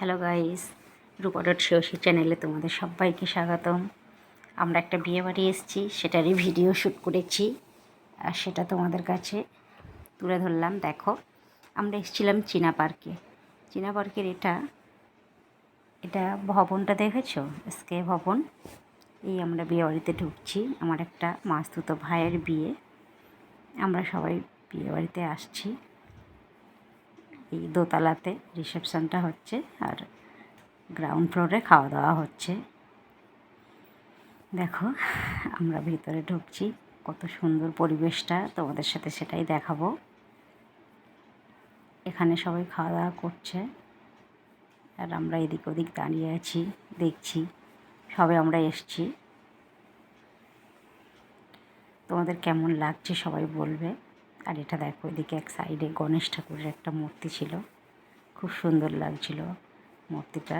Hello guys রূপডট শিওসি চ্যানেলে তোমাদের সবাইকে স্বাগতম। আমরা একটা বিয়ে বাড়ি এসেছি, সেটারই ভিডিও শ্যুট করেছি, আর সেটা তোমাদের কাছে তুলে ধরলাম। দেখো, আমরা এসেছিলাম চীনা পার্কে। চীনা পার্কের এটা এটা ভবনটা দেখেছ? এসকে ভবন। এই আমরা বিয়ে বাড়িতে ঢুকছি, আমার একটা মাস্তুতো ভাইয়ের বিয়ে। আমরা সবাই বিয়ে বাড়িতে আসছি। এই দোতলাতে রিসেপশনটা হচ্ছে আর গ্রাউন্ড ফ্লোরে খাওয়া দাওয়া হচ্ছে। দেখো, আমরা ভিতরে ঢুকছি, কত সুন্দর পরিবেশটা, তোমাদের সাথে সেটাই দেখাবো। এখানে সবাই খাওয়া দাওয়া করছে আর আমরা এদিক ওদিক দাঁড়িয়ে আছি, দেখছি, সবে আমরা এসছি। তোমাদের কেমন লাগছে সবাই বলবে। আর এটা দেখো, এদিকে এক সাইডে গণেশ ঠাকুরের একটা মূর্তি ছিল। খুব সুন্দর লাগছিল মূর্তিটা।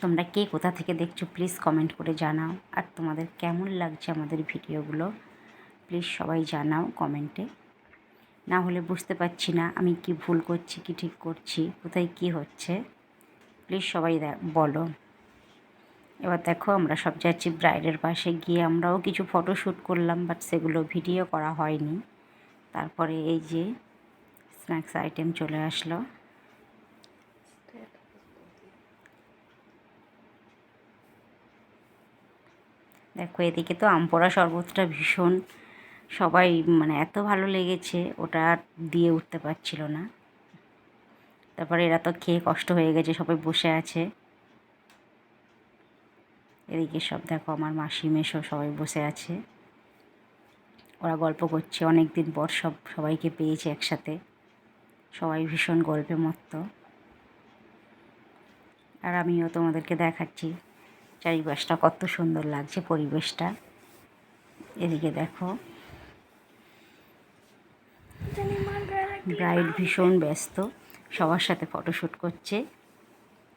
তোমরা কে কোথা থেকে দেখছ প্লিজ কমেন্ট করে জানাও। আর তোমাদের কেমন লাগছে আমাদের ভিডিওগুলো প্লিজ সবাই জানাও কমেন্টে না হলে বুঝতে পারছি না আমি কি ভুল করছি, কি ঠিক করছি, কোথায় কি হচ্ছে। প্লিজ সবাই বলো। এবার দেখো আমরা সব যাচ্ছি ব্রাইডের পাশে। গিয়ে আমরাও কিছু ফটো শ্যুট করলাম বাট সেগুলো ভিডিও করা হয়নি। তারপরে এই যে স্ন্যাক্স আইটেম চলে আসলো। দেখো, এদিকে তো আম আমপোড়া শরবতটা ভীষণ। সবাই মানে এত ভালো লেগেছে, ওটা দিয়ে উঠতে পারছিল না। তারপরে এরা তো খেয়ে কষ্ট হয়ে গেছে, সবাই বসে আছে। এদিকে সব দেখো আমার মাসি মেশো সবাই বসে আছে। ওরা গল্প করছে অনেক দিন পর সব সবাইকে পেয়েছে একসাথে। সবাই ভীষণ গল্পে মত্ত। আর আমিও তোমাদেরকে দেখাচ্ছি চারিপাশটা, কত সুন্দর লাগছে পরিবেশটা। এদিকে দেখো। ব্রাইড ভীষণ ব্যস্ত, সবার সাথে ফটোশ্যুট করছে।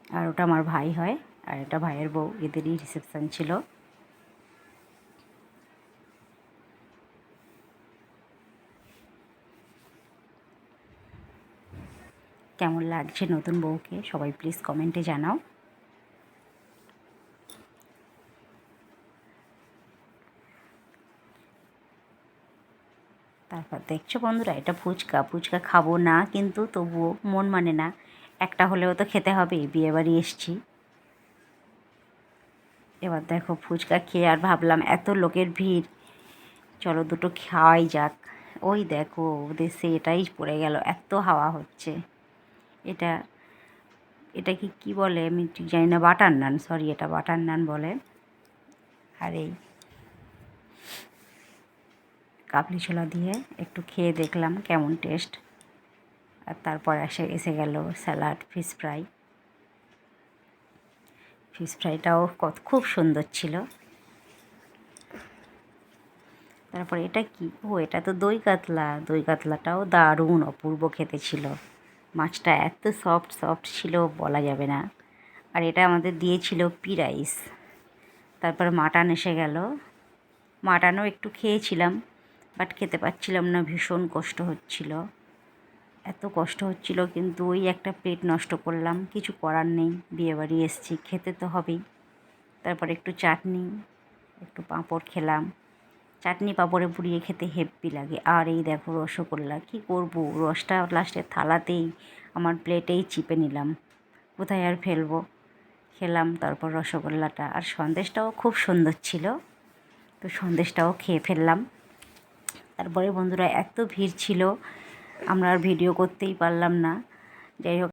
আর ওটা আমার ভাই হয়। আর এটা ভাইয়ের বউ, এদেরই রিসেপশান ছিল। কেমন লাগছে নতুন বউকে? সবাই প্লিজ কমেন্টে জানাও। তারপর দেখছ বন্ধুরা, এটা ফুচকা। ফুচকা খাব না, কিন্তু তবুও মন মানে না। একটা হলেও তো খেতে হবে, বিয়েবাড়ি এসছি। এবার দেখো ফুচকা খেয়ে আর ভাবলাম এত লোকের ভিড়। চলো দুটো খাওয়াই যাক। ওই দেখো সে এটাই পড়ে গেল, এত হাওয়া হচ্ছে। এটা এটা কি, কী বলে? আমি ঠিক জানি না, বাটার নান সরি এটা বাটার নান বলে। আর এই কাবলি ছোলা দিয়ে একটু খেয়ে দেখলাম কেমন টেস্ট আর তারপর এসে এসে গেল স্যালাড ফিশ ফ্রাই ফিশ ফ্রাইটাও কত খুব সুন্দর ছিল। তারপর এটা কি? ও, এটা তো দই কাতলা। দই কাতলাটাও দারুণ অপূর্ব খেতে ছিল। মাছটা এত সফট সফট ছিল, বলা যাবে না। আর এটা আমাদের দিয়েছিল পি রাইস তারপর মাটন এসে গেল। মাটানও একটু খেয়েছিলাম বাট খেতে পাচ্ছিলাম না, ভীষণ কষ্ট হচ্ছিল। এত কষ্ট হচ্ছিল, কিন্তু ওই একটা প্লেট নষ্ট করলাম। কিছু করার নেই, বিয়েবাড়ি এসছি, খেতে তো হবেই। তারপর একটু চাটনি, একটু পাঁপড় খেলাম। চাটনি পাঁপড়ে পুড়িয়ে খেতে হেব্বি লাগে। আর এই দেখো রসগোল্লা, কী করব? রসটা লাস্টে থালাতেই আমার প্লেটেই চিপে নিলাম। কোথায় আর ফেলব? খেলাম, তারপর রসগোল্লাটা। আর সন্দেশটাও খুব সুন্দর ছিল, তো সন্দেশটাও খেয়ে ফেললাম। তারপরে বন্ধুরা, এত ভিড় ছিল আমরা আর ভিডিও করতেই পারলাম না। যাই হোক